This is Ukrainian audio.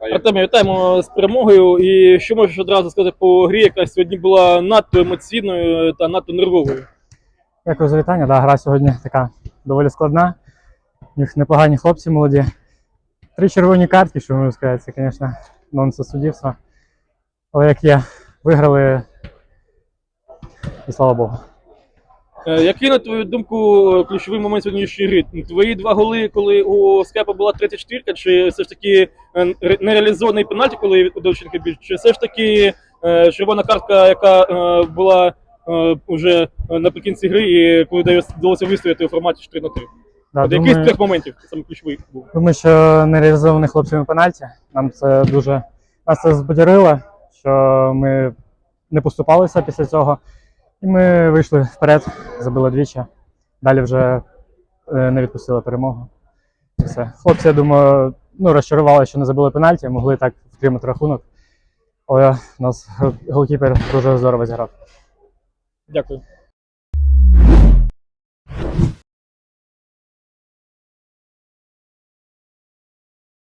Артеме, вітаємо з перемогою. І що можеш одразу сказати по грі, яка сьогодні була надто емоційною та надто нервовою. Дякую за вітання. Да, гра сьогодні така доволі складна. У них непогані хлопці молоді. Три червоні картки, що можу сказати, це, звісно, нонсенс суддівства. Але як є, виграли. І слава Богу. Е, Який, на твою думку, ключовий момент сьогоднішньої гри? Твої два голи, коли у Скепа була 34, чи все ж таки е, ре- нереалізований пенальті, коли у Довченка більш, чи все ж таки е, червона картка, яка була вже наприкінці гри, і коли вдалося- вистояти у форматі 4 на 3? Да, От який з трьох моментів саме ключовий був? думаю, що не реалізований хлопцями пенальті. Нам це дуже нас це збадьорило, що ми не поступалися після цього. І ми вийшли вперед, забили двічі. Далі вже е, не відпустили перемогу. І все. Хлопці, я думаю, ну, розчарували, що не забили пенальті, могли так втримати рахунок. Але нас голкіпер дуже здорово зіграв. Дякую.